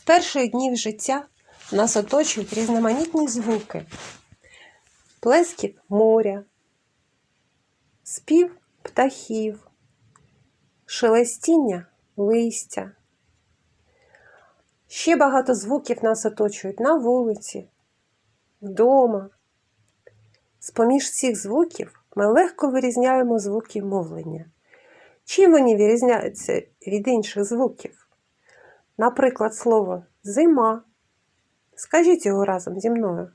перших днів життя нас оточують різноманітні звуки, плескіт моря, спів птахів, шелестіння листя. Ще багато звуків нас оточують на вулиці, вдома. З-поміж цих звуків ми легко вирізняємо звуки мовлення. Чим вони відрізняються від інших звуків? Наприклад, слово зима. Скажіть його разом зі мною.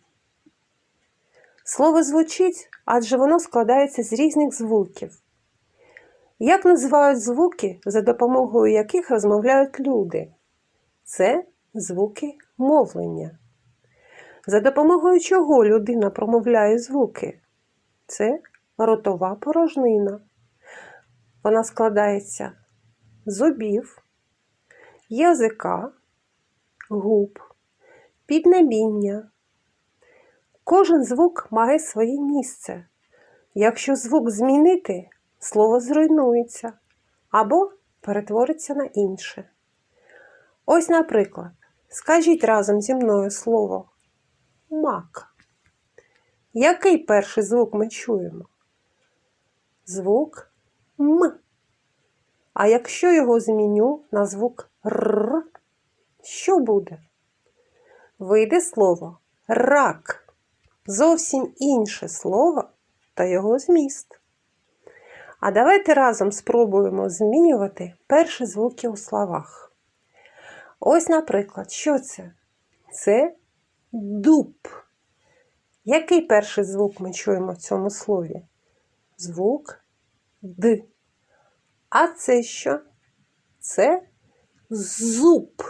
Слово звучить, адже воно складається з різних звуків. Як називають звуки, за допомогою яких розмовляють люди? Це звуки мовлення. За допомогою чого людина промовляє звуки? Це ротова порожнина. Вона складається з зубів, язика, губ, піднебіння. Кожен звук має своє місце. Якщо звук змінити, слово зруйнується або перетвориться на інше. Ось, наприклад, скажіть разом зі мною слово мак. Який перший звук ми чуємо? Звук М. А якщо його зміню на звук Р, що буде? Вийде слово рак. Зовсім інше слово та його зміст. А давайте разом спробуємо змінювати перші звуки у словах. Ось, наприклад, що це? Це дуб. Який перший звук ми чуємо в цьому слові? Звук Д. А це що? Це зуб.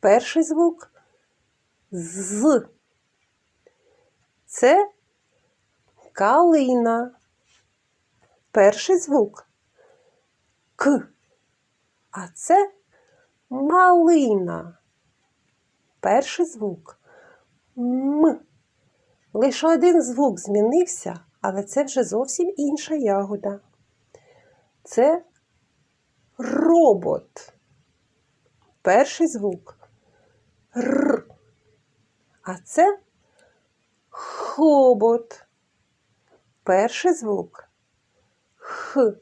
Перший звук з. Це калина. Перший звук К. А це малина. Перший звук М. Лише один звук змінився, але це вже зовсім інша ягода. Це робот. Перший звук Р. А це хобот. Перший звук Х.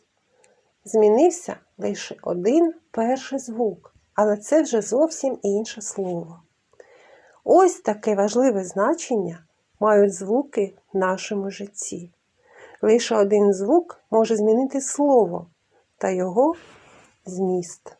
Змінився лише один перший звук, але це вже зовсім інше слово. Ось таке важливе значення мають звуки в нашому житті. Лише один звук може змінити слово та його зміст.